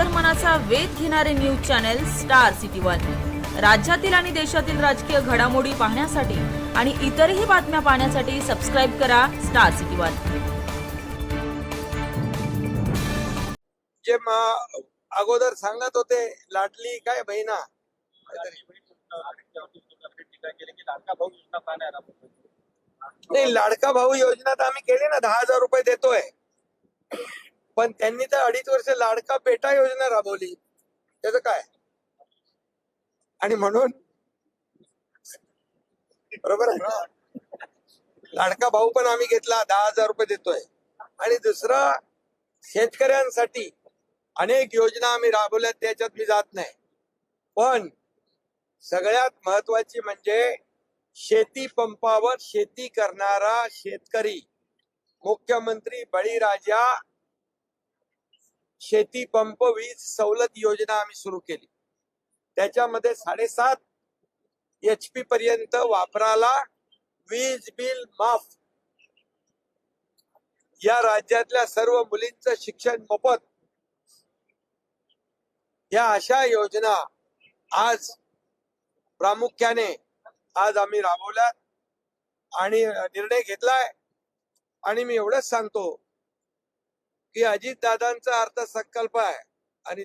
अंतर्मनाचा वेध घेणारे news channel Star City one. राज्यातील आणि देशातील राजकीय घडामोडी पाहण्यासाठी आणि इतरही बातम्या पाहण्यासाठी सबस्क्राईब करा स्टार सिटी वन. जे अगोदर सांगत होते लाडली काय बहिणा? नाही लाडका भाऊ योजना तर आम्ही केली ना दहा हजार रुपये देतोय. पण त्यांनी तर अडीच वर्ष लाडका बेटा योजना राबवली. त्याच काय? आणि म्हणून बरोबर आहे ना? लाडका भाऊ पण आम्ही घेतला दहा हजार रुपये देतोय. आणि दुसरा शेतकऱ्यांसाठी अनेक योजना आम्ही राबवल्या त्याच्यात मी जात नाही. पण सगळ्यात महत्वाची म्हणजे शेती पंपावर शेती करणारा शेतकरी मुख्यमंत्री बळीराजा शेती पंप वीज सवलत योजना आम्ही सुरू केली. त्याच्यामध्ये साडेसात एच पी पर्यंत वापराला वीज बिल माफ. या राज्यातल्या सर्व मुलींचं शिक्षण मोफत. या अशा योजना आज प्रामुख्याने आज आम्ही राबवल्यात आणि निर्णय घेतलाय. आणि मी एवढंच सांगतो की अजित दादांचा अर्थसंकल्प आहे. आणि